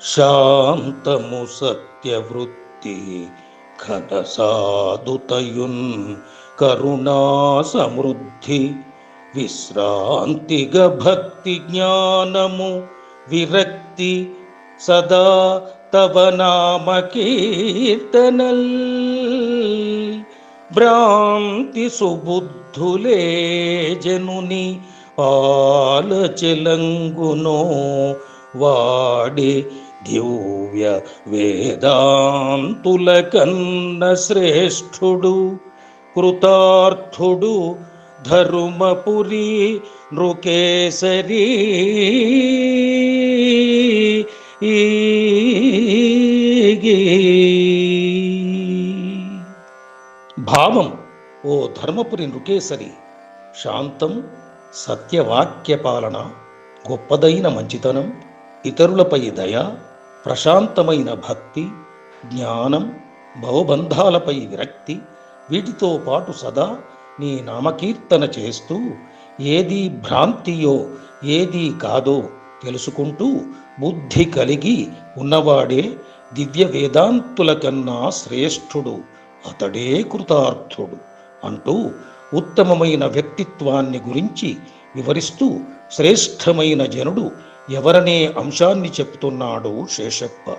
శాంతము సత్యవృత్తి ఘన సాధుతయున్ కరుణా సమృద్ధి విశ్రాంతిగ భక్తి జ్ఞానము విరక్తి సదా తవ నామ కీర్తనల్ భ్రాంతి సుబుద్ధులే జనుని ఆలచలంగునో వాడి దివ్య వేదాంతుల కన్న శ్రేష్ఠుడు కృతార్థుడు ధరుమపురి నృకేసరి. భావం ఓ ధర్మపురి నృకేసరి శాంతం సత్యవాక్య పాలన గొప్పదైన మంచితనం ఇతరులపై దయ ప్రశాంతమైన భక్తి జ్ఞానం భవబంధాలపై విరక్తి వీటితో పాటు సదా నీ నామకీర్తన చేస్తూ ఏది భ్రాంతియో ఏది కాదో తెలుసుకుంటూ బుద్ధి కలిగి ఉన్నవాడే దివ్య వేదాంతుల కన్నా శ్రేష్ఠుడు అతడే కృతార్థుడు అంటూ ఉత్తమమైన వ్యక్తిత్వాన్ని గురించి వివరిస్తూ శ్రేష్టమైన జనుడు ఎవరనే అంశాన్ని చెప్తున్నాడు శేషప్ప.